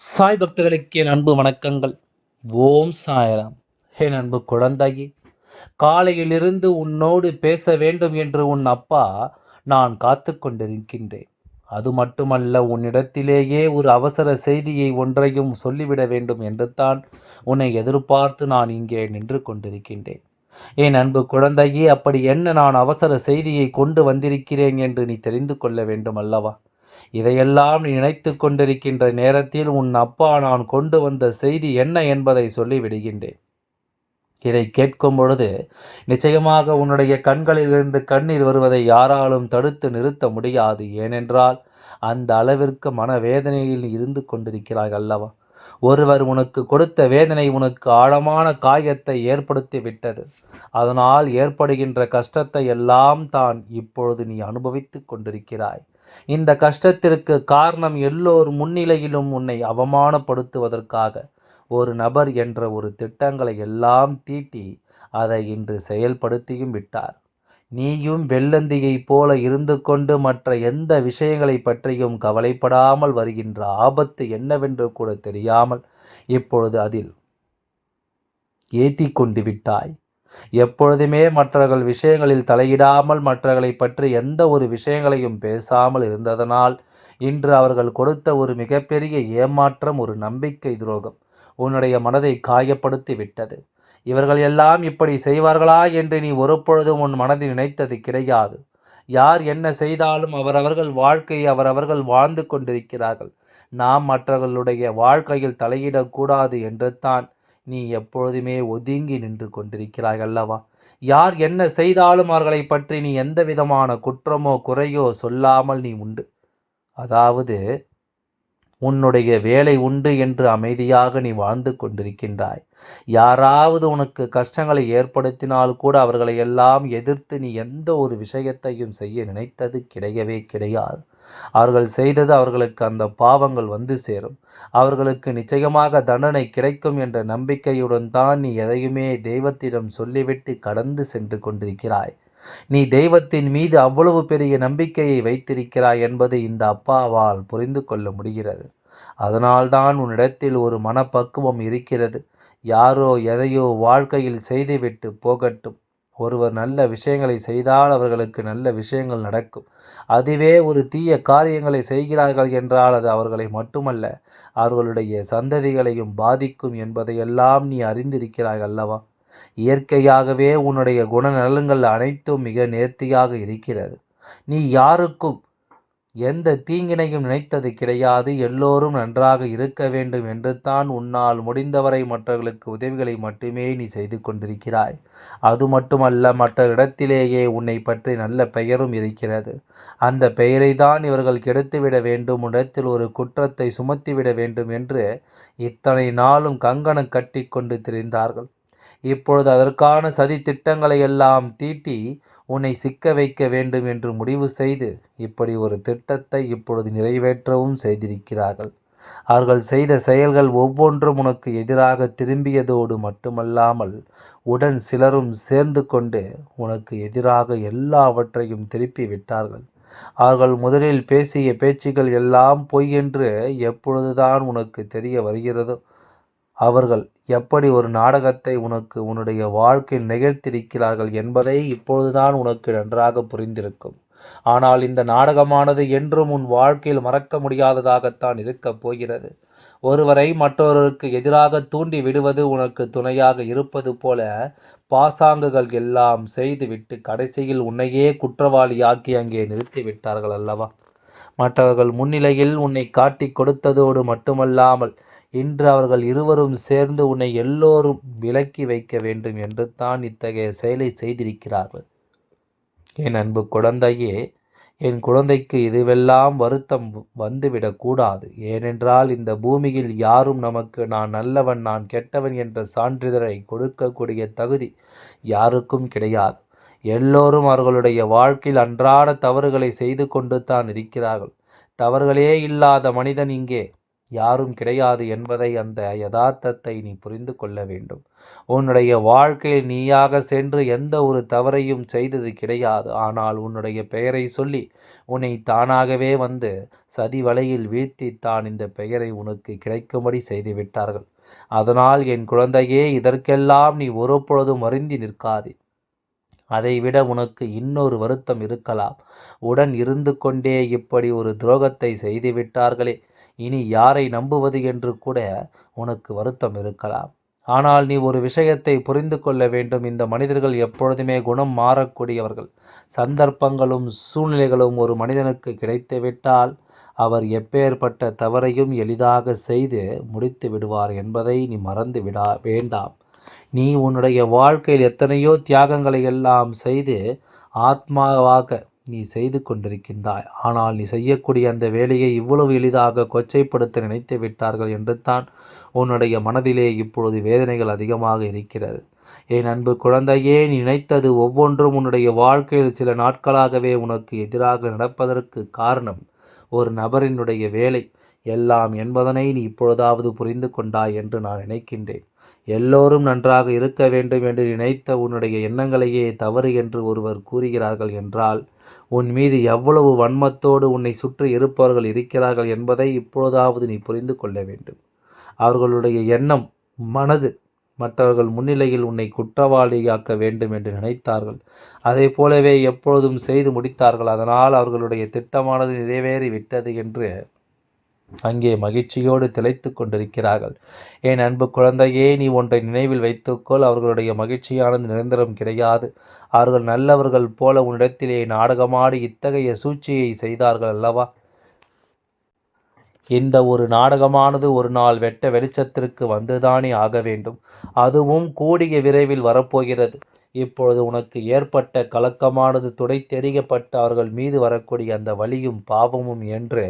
சாய் பக்தர்களுக்கு என் அன்பு வணக்கங்கள். ஓம் சாயராம். என் அன்பு குழந்தையே காலையிலிருந்து உன்னோடு பேச வேண்டும் என்று உன் அப்பா நான் காத்து கொண்டிருக்கின்றேன். அது மட்டுமல்ல உன்னிடத்திலேயே ஒரு அவசர செய்தியை ஒன்றையும் சொல்லிவிட வேண்டும் என்று தான் உன்னை எதிர்பார்த்து நான் இங்கே நின்று கொண்டிருக்கின்றேன். என் அன்பு குழந்தையே அப்படி என்ன நான் அவசர செய்தியை கொண்டு வந்திருக்கிறேன் என்று நீ தெரிந்து கொள்ள வேண்டும் அல்லவா? இதையெல்லாம் நீ நினைத்து கொண்டிருக்கின்ற நேரத்தில் உன் அப்பா நான் கொண்டு வந்த செய்தி என்ன என்பதை சொல்லி விடுகின்றேன் இதை கேட்கும் பொழுது நிச்சயமாக உன்னுடைய கண்களிலிருந்து கண்ணீர் வருவதை யாராலும் தடுத்து நிறுத்த முடியாது. ஏனென்றால் அந்த அளவிற்கு மனவேதனையில் இருந்து கொண்டிருக்கிறாய் அல்லவா? ஒருவர் உனக்கு கொடுத்த வேதனை உனக்கு ஆழமான காயத்தை ஏற்படுத்தி விட்டது அதனால் ஏற்படுகின்ற கஷ்டத்தை எல்லாம் தான் இப்பொழுது நீ அனுபவித்துக் கொண்டிருக்கிறாய். இந்த கஷ்டத்திற்கு காரணம் எல்லோர் முன்னிலையிலும் உன்னை அவமானப்படுத்துவதற்காக. ஒரு நபர் என்ற ஒரு திட்டங்களை எல்லாம் தீட்டி அதை இன்று செயல்படுத்தியும் விட்டார். நீயும் வெள்ளந்தியைப் போல இருந்து கொண்டு மற்ற எந்த விஷயங்களை பற்றியும் கவலைப்படாமல் வருகின்ற ஆபத்து என்னவென்று கூட தெரியாமல் இப்பொழுது அதில் ஏத்தி கொண்டு விட்டாய். எப்பொழுதுமே மற்றவர்கள் விஷயங்களில் தலையிடாமல் மற்றவர்களை பற்றி எந்த ஒரு விஷயங்களையும் பேசாமல் இருந்ததனால் இன்று அவர்கள் கொடுத்த ஒரு மிகப்பெரிய ஏமாற்றம் ஒரு நம்பிக்கை துரோகம் உன்னுடைய மனதை காயப்படுத்தி விட்டது இவர்கள் எல்லாம் இப்படி செய்வார்களா என்று நீ ஒருபொழுதும் உன் மனதில் நினைத்தது கிடையாது. யார் என்ன செய்தாலும் அவரவர்கள் வாழ்க்கையை அவரவர்கள் வாழ்ந்து கொண்டிருக்கிறார்கள். நாம் மற்றவர்களுடைய வாழ்க்கையில் தலையிடக்கூடாது என்று தான் நீ எப்பொழுதுமே ஒதுங்கி நின்று கொண்டிருக்கிறாய் அல்லவா? யார் என்ன செய்தாலும் அவர்களை பற்றி நீ எந்த விதமான குற்றமோ குறையோ சொல்லாமல் நீ உண்டு. அதாவது உன்னுடைய வேலை உண்டு என்று அமைதியாக நீ வாழ்ந்து கொண்டிருக்கின்றாய். யாராவது உனக்கு கஷ்டங்களை ஏற்படுத்தினால் கூட அவர்களை எல்லாம் எதிர்த்து நீ எந்த ஒரு விஷயத்தையும் செய்ய நினைத்தது கிடையவே கிடையாது. அவர்கள் செய்தது அவர்களுக்கு அந்த பாவங்கள் வந்து சேரும். அவர்களுக்கு நிச்சயமாக தண்டனை கிடைக்கும் என்ற நம்பிக்கையுடன் தான் நீ எதையுமே தெய்வத்திடம் சொல்லிவிட்டு கடந்து சென்று கொண்டிருக்கிறாய். நீ தெய்வத்தின் மீது அவ்வளவு பெரிய நம்பிக்கையை வைத்திருக்கிறாய் என்பது இந்த அப்பாவால் புரிந்து கொள்ள முடிகிறது. அதனால்தான் உன்னிடத்தில் ஒரு மனப்பக்குவம் இருக்கிறது. யாரோ எதையோ வாழ்க்கையில் செய்துவிட்டு போகட்டும். ஒருவர் நல்ல விஷயங்களை செய்தால் அவர்களுக்கு நல்ல விஷயங்கள் நடக்கும். அதுவே ஒரு தீய காரியங்களை செய்கிறார்கள் என்றால் அது அவர்களை மட்டுமல்ல அவர்களுடைய சந்ததிகளையும் பாதிக்கும் என்பதையெல்லாம் நீ அறிந்திருக்கிறாய் அல்லவா? இயற்கையாகவே உன்னுடைய குணநலன்கள் அனைத்தும் மிக நேர்த்தியாக இருக்கிறது. நீ யாருக்கும் எந்த தீங்கினையும் நினைத்தது கிடையாது. எல்லோரும் நன்றாக இருக்க வேண்டும் என்று தான் உன்னால் முடிந்தவரை மற்றவர்களுக்கு உதவிகளை மட்டுமே நீ செய்து கொண்டிருக்கிறாய். அது மட்டுமல்ல மற்ற இடத்திலேயே உன்னை பற்றி நல்ல பெயரும் இருக்கிறது. அந்த பெயரை தான் இவர்கள் கெடுத்துவிட வேண்டும். இடத்தில் ஒரு குற்றத்தை சுமத்திவிட வேண்டும் என்று இத்தனை நாளும் கங்கணம் கட்டி கொண்டு திரிந்தார்கள். இப்பொழுது அதற்கான சதி திட்டங்களை எல்லாம் தீட்டி உன்னை சிக்க வைக்க வேண்டும் என்று முடிவு செய்து இப்படி ஒரு திட்டத்தை இப்பொழுது நிறைவேற்றவும் செய்திருக்கிறார்கள். அவர்கள் செய்த செயல்கள் ஒவ்வொன்றும் உனக்கு எதிராக திரும்பியதோடு மட்டுமல்லாமல் உடன் சிலரும் சேர்ந்து கொண்டு உனக்கு எதிராக எல்லாவற்றையும் திருப்பி விட்டார்கள். அவர்கள் முதலில் பேசிய பேச்சுகள் எல்லாம் பொய் என்று எப்பொழுதுதான் உனக்கு தெரிய வருகிறதோ? அவர்கள் எப்படி ஒரு நாடகத்தை உனக்கு உன்னுடைய வாழ்க்கையில் நிகழ்த்திருக்கிறார்கள் என்பதை இப்பொழுதுதான் உனக்கு நன்றாக புரிந்திருக்கும். ஆனால் இந்த நாடகமானது என்றும் உன் வாழ்க்கையில் மறக்க முடியாததாகத்தான் இருக்கப் போகிறது. ஒருவரை மற்றொருவருக்கு எதிராக தூண்டி விடுவது உனக்கு துணையாக இருப்பது போல பாசாங்குகள் எல்லாம் செய்துவிட்டு கடைசியில் உன்னையே குற்றவாளியாக்கி அங்கே நிறுத்திவிட்டார்கள் அல்லவா? மற்றவர்கள் முன்னிலையில் உன்னை காட்டி கொடுத்ததோடு மட்டுமல்லாமல் இன்று அவர்கள் இருவரும் சேர்ந்து உன்னை எல்லோரும் விலக்கி வைக்க வேண்டும் என்று தான் இத்தகைய செயலை செய்திருக்கிறார்கள். என் அன்பு குழந்தையே என் குழந்தைக்கு இதுவெல்லாம் வருத்தம் வந்துவிடக்கூடாது ஏனென்றால் இந்த பூமியில் யாரும் நமக்கு நான் நல்லவன் நான் கெட்டவன் என்ற சான்றிதழை கொடுக்கக்கூடிய தகுதி யாருக்கும் கிடையாது. எல்லோரும் அவர்களுடைய வாழ்க்கையில் அன்றாட தவறுகளை செய்து கொண்டு தான் இருக்கிறார்கள். தவறுகளே இல்லாத மனிதன் இங்கே யாரும் கிடையாது என்பதை அந்த யதார்த்தத்தை நீ புரிந்து கொள்ள வேண்டும். உன்னுடைய வாழ்க்கையில் நீயாக சென்று எந்த ஒரு தவறையும் செய்தது கிடையாது. ஆனால் உன்னுடைய பெயரை சொல்லி உன்னை தானாகவே வந்து சதி வலையில் வீழ்த்தி தான் இந்த பெயரை உனக்கு கிடைக்கும்படி செய்துவிட்டார்கள் அதனால் என் குழந்தையே இதற்கெல்லாம் நீ ஒருபொழுதும் வருந்தி நிற்காதே. அதைவிட உனக்கு இன்னொரு வருத்தம் இருக்கலாம். உடன் இருந்து கொண்டே இப்படி ஒரு துரோகத்தை செய்து விட்டார்களே. இனி யாரை நம்புவது என்று கூட உனக்கு வருத்தம் இருக்கலாம். ஆனால் நீ ஒரு விஷயத்தை புரிந்து கொள்ள வேண்டும். இந்த மனிதர்கள் எப்பொழுதுமே குணம் மாறக்கூடியவர்கள். சந்தர்ப்பங்களும் சூழ்நிலைகளும் ஒரு மனிதனுக்கு கிடைத்துவிட்டால் அவர் எப்பேற்பட்ட தவறையும் எளிதாக செய்து முடித்து விடுவார் என்பதை நீ மறந்து விடா வேண்டாம். நீ உன்னுடைய வாழ்க்கையில் எத்தனையோ தியாகங்களை எல்லாம் செய்து ஆத்மாவாக நீ செய்து கொண்டிருக்கின்றாய். ஆனால் நீ செய்யக்கூடிய அந்த வேலையை இவ்வளவு எளிதாக கொச்சைப்படுத்த நினைத்து விட்டார்கள் என்று தான் உன்னுடைய மனதிலே இப்பொழுது வேதனைகள் அதிகமாக இருக்கிறது. என் அன்பு குழந்தையே நீ நினைத்தது ஒவ்வொன்றும் உன்னுடைய வாழ்க்கையில் சில நாட்களாகவே உனக்கு எதிராக நடப்பதற்கு காரணம் ஒரு நபரினுடைய வேலை. எல்லாம் என்பதனை நீ இப்பொழுதாவது புரிந்து கொண்டாய் என்று நான் நினைக்கின்றேன். எல்லோரும் நன்றாக இருக்க வேண்டும் என்று நினைத்த உன்னுடைய எண்ணங்களையே தவறு என்று ஒருவர் கூறுகிறார்கள் என்றால் உன் மீது எவ்வளவு வன்மத்தோடு உன்னை சுற்றி இருப்பவர்கள் இருக்கிறார்கள் என்பதை இப்பொழுதாவது நீ புரிந்து கொள்ள வேண்டும். அவர்களுடைய எண்ணம் மனது மற்றவர்கள் முன்னிலையில் உன்னை குற்றவாளியாக்க வேண்டும் என்று நினைத்தார்கள். அதை போலவே எப்பொழுதும் செய்து முடித்தார்கள். அதனால் அவர்களுடைய திட்டமானது நிறைவேறி விட்டது என்று அங்கே மகிழ்ச்சியோடு திளைத்து கொண்டிருக்கிறார்கள். என் அன்பு குழந்தையே நீ ஒன்றை நினைவில் வைத்துக்கொள். அவர்களுடைய மகிழ்ச்சியானது நிரந்தரம் கிடையாது. அவர்கள் நல்லவர்கள் போல உன்னிடத்திலே நாடகமாடி இத்தகைய சூழ்ச்சியை செய்தார்கள் அல்லவா? இந்த ஒரு நாடகமானது ஒரு நாள் வெட்ட வெளிச்சத்திற்கு வந்துதானே ஆக வேண்டும். அதுவும் கூடிய விரைவில் வரப்போகிறது. இப்பொழுது உனக்கு ஏற்பட்ட கலக்கமானது துடை தெரியப்பட்ட அவர்கள் மீது வரக்கூடிய அந்த வலியும் பாவமும் என்று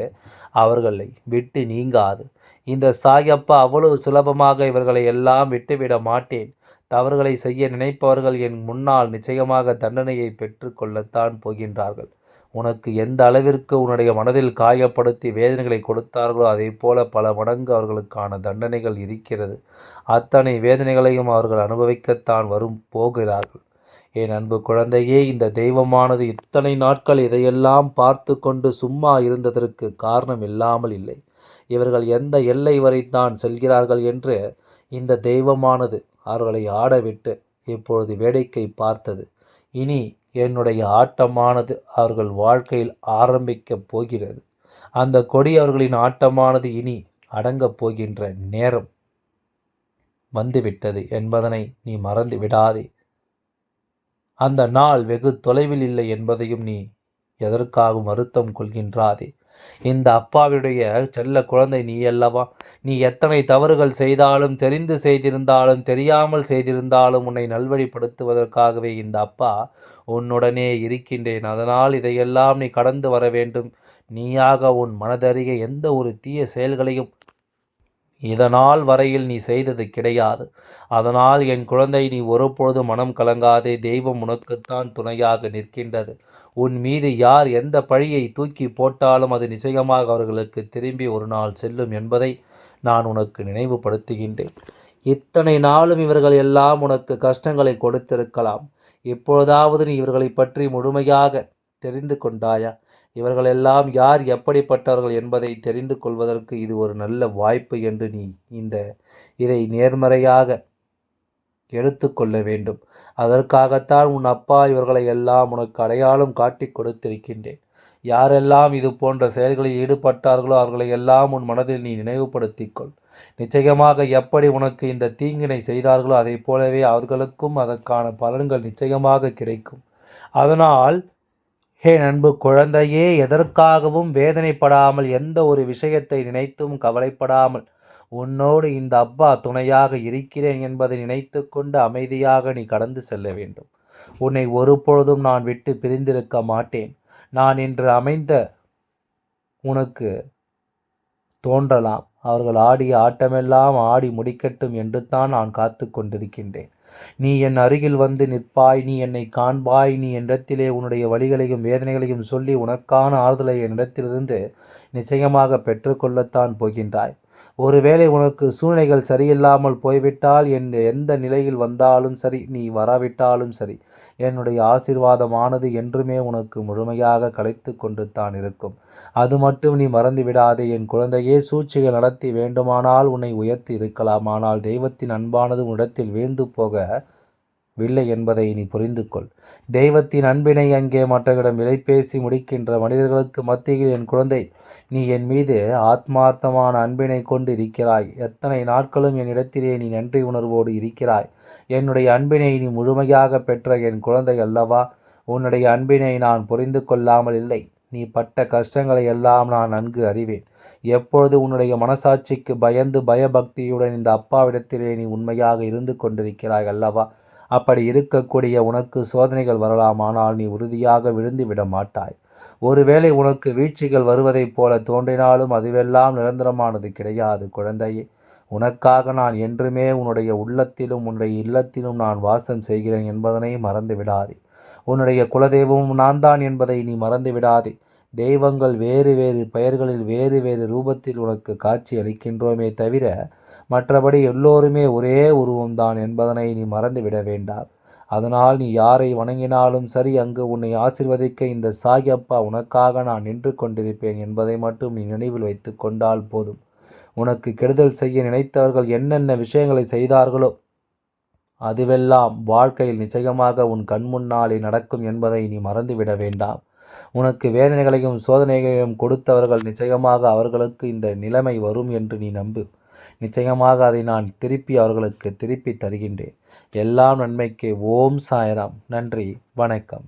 அவர்களை விட்டு நீங்காது. இந்த சாயப்பா அவ்வளவு சுலபமாக இவர்களை எல்லாம் விட்டுவிட மாட்டேன். தவறுகளை செய்ய நினைப்பவர்கள் என் முன்னால் நிச்சயமாக தண்டனையை பெற்றுக்கொள்ளத்தான் போகின்றார்கள். உனக்கு எந்த அளவிற்கு உன்னுடைய மனதில் காயப்படுத்தி வேதனைகளை கொடுத்தார்களோ அதே போல பல மடங்கு அவர்களுக்கான தண்டனைகள் இருக்கிறது. அத்தனை வேதனைகளையும் அவர்கள் அனுபவிக்கத்தான் வரும் போகிறார்கள். என் அன்பு குழந்தையே இந்த தெய்வமானது இத்தனை நாட்கள் இதையெல்லாம் பார்த்து கொண்டு சும்மா இருந்ததற்கு காரணம் இல்லாமல் இல்லை. இவர்கள் எந்த எல்லை வரைத்தான் செல்கிறார்கள் என்று இந்த தெய்வமானது அவர்களை ஆடவிட்டு இப்பொழுது வேடிக்கை பார்த்தது. இனி என்னுடைய ஆட்டமானது அவர்கள் வாழ்க்கையில் ஆரம்பிக்கப் போகிறது. அந்த கொடி அவர்களின் ஆட்டமானது இனி அடங்கப் போகின்ற நேரம் வந்துவிட்டது என்பதனை நீ மறந்து விடாதே. அந்த நாள் வெகு தொலைவில் இல்லை என்பதையும் நீ எதற்காகவும் வருத்தம் கொள்கின்றாதே? இந்த அப்பாவுடைய செல்ல குழந்தை நீ அல்லவா? நீ எத்தனை தவறுகள் செய்தாலும் தெரிந்து செய்திருந்தாலும் தெரியாமல் செய்திருந்தாலும் உன்னை நல்வழிப்படுத்துவதற்காகவே இந்த அப்பா உன்னுடனே இருக்கின்றேன். அதனால் இதையெல்லாம் நீ கடந்து வர வேண்டும். நீயாக உன் மனதறிய எந்த ஒரு தீய செயல்களையும் இதனால் வரையில் நீ செய்தது கிடையாது. அதனால் என் குழந்தை நீ ஒருபொழுது மனம் கலங்காதே. தெய்வம் உனக்குத்தான் துணையாக நிற்கின்றது. உன் மீது யார் எந்த பழியை தூக்கி போட்டாலும் அது நிச்சயமாக அவர்களுக்கு திரும்பி ஒரு நாள் செல்லும் என்பதை நான் உனக்கு நினைவுபடுத்துகின்றேன். இத்தனை நாளும் இவர்கள் எல்லாம் உனக்கு கஷ்டங்களை கொடுத்திருக்கலாம். இப்பொழுதாவது நீ இவர்களை பற்றி முழுமையாக தெரிந்து கொண்டாயா? இவர்களெல்லாம் யார் எப்படிப்பட்டவர்கள் என்பதை தெரிந்து கொள்வதற்கு இது ஒரு நல்ல வாய்ப்பு என்று நீ இந்த இதை நேர்மறையாக எடுத்துக்கொள்ள வேண்டும். அதற்காகத்தான் உன் அப்பா இவர்களை எல்லாம் உனக்கு அடையாளம் காட்டி கொடுத்திருக்கின்றேன். யாரெல்லாம் இது போன்ற செயல்களில் ஈடுபட்டார்களோ அவர்களை எல்லாம் உன் மனதில் நீ நினைவுபடுத்திக்கொள் நிச்சயமாக எப்படி உனக்கு இந்த தீங்கினை செய்தார்களோ அதை போலவே அவர்களுக்கும் அதற்கான பலன்கள் நிச்சயமாக கிடைக்கும். அதனால் ஹே நண்பு குழந்தையே எதற்காகவும் வேதனைப்படாமல் எந்த ஒரு விஷயத்தை நினைத்தும் கவலைப்படாமல் உன்னோடு இந்த அப்பா துணையாக இருக்கிறேன் என்பதை நினைத்து கொண்டு அமைதியாக நீ கடந்து செல்ல வேண்டும். உன்னை ஒரு பொழுதும் நான் விட்டு பிரிந்திருக்க மாட்டேன். நான் இன்று அமைந்த உனக்கு தோன்றலாம். அவர்கள் ஆடிய ஆட்டமெல்லாம் ஆடி முடிக்கட்டும் என்று தான் நான் காத்து கொண்டிருக்கின்றேன். நீ என் அருகில் வந்து நிற்பாய் நீ என்னை காண்பாய் நீ என்னிடத்திலே உன்னுடைய வழிகளையும் வேதனைகளையும் சொல்லி உனக்கான ஆறுதலை என்னிடத்திலிருந்து நிச்சயமாக பெற்றுக்கொள்ளத்தான் போகின்றாய். ஒருவேளை உனக்கு சூழ்நிலைகள் சரியில்லாமல் போய்விட்டால் என் எந்த நிலையில் வந்தாலும் சரி நீ வராவிட்டாலும் சரி என்னுடைய ஆசிர்வாதமானது என்றுமே உனக்கு முழுமையாக கலைத்து கொண்டு தான் இருக்கும். அது மட்டும் நீ மறந்து விடாதே. என் குழந்தையே சூழ்ச்சிகள் நடத்தி வேண்டுமானால் உன்னை உயர்த்தி இருக்கலாம். ஆனால் தெய்வத்தின் அன்பானது உன்னிடத்தில் வீழ்ந்து போக வில்லை என்பதை நீ புரிந்து கொள் தெய்வத்தின் அன்பினை அங்கே மற்றவரிடம் விலைபேசி முடிக்கின்ற மனிதர்களுக்கு மத்தியில் என் குழந்தை நீ என் மீது ஆத்மார்த்தமான அன்பினை கொண்டு இருக்கிறாய் எத்தனை நாட்களும் என் இடத்திலே நீ நன்றி உணர்வோடு இருக்கிறாய். என்னுடைய அன்பினை நீ முழுமையாக பெற்ற என் குழந்தை அல்லவா? உன்னுடைய அன்பினை நான் புரிந்து கொள்ளாமல் இல்லை. நீ பட்ட கஷ்டங்களை எல்லாம் நான் நன்கு அறிவேன். எப்பொழுது உன்னுடைய மனசாட்சிக்கு பயந்து பயபக்தியுடன் இந்த அப்பாவிடத்திலே நீ உண்மையாக இருந்து கொண்டிருக்கிறாய் அல்லவா? அப்படி இருக்கக்கூடிய உனக்கு சோதனைகள் வரலாம் ஆனால் நீ உறுதியாக விழுந்து விட மாட்டாய். ஒருவேளை உனக்கு வீழ்ச்சிகள் வருவதைப் போல தோன்றினாலும் அதுவெல்லாம் நிரந்தரமானது கிடையாது குழந்தையே. உனக்காக நான் என்றுமே உன்னுடைய உள்ளத்திலும் உன்னுடைய இல்லத்திலும் நான் வாசம் செய்கிறேன் என்பதனை மறந்து விடாதே உன்னுடைய குலதெய்வமும் நான் தான் என்பதை நீ மறந்து விடாதே தெய்வங்கள் வேறு வேறு பெயர்களில் வேறு வேறு ரூபத்தில் உனக்கு காட்சி அளிக்கின்றோமே தவிர மற்றபடி எல்லோருமே ஒரே உருவம்தான் என்பதனை நீ மறந்துவிட வேண்டாம். அதனால் நீ யாரை வணங்கினாலும் சரி அங்கு உன்னை ஆசிர்வதிக்க இந்த சாயப்பா உனக்காக நான் நின்று கொண்டிருப்பேன் என்பதை மட்டும் நீ நினைவில் வைத்து கொண்டால் போதும். உனக்கு கெடுதல் செய்ய நினைத்தவர்கள் என்னென்ன விஷயங்களை செய்தார்களோ அதுவெல்லாம் வாழ்க்கையில் நிச்சயமாக உன் கண் முன்னாலே நடக்கும் என்பதை நீ மறந்துவிட வேண்டாம். உனக்கு வேதனைகளையும் சோதனைகளையும் கொடுத்தவர்கள் நிச்சயமாக அவர்களுக்கு இந்த நிலைமை வரும் என்று நீ நம்பு. நிச்சயமாக அதை நான் திருப்பி அவர்களுக்கு திருப்பி தருகின்றேன். எல்லாம் நன்மைக்கு. ஓம் சாயராம். நன்றி. வணக்கம்.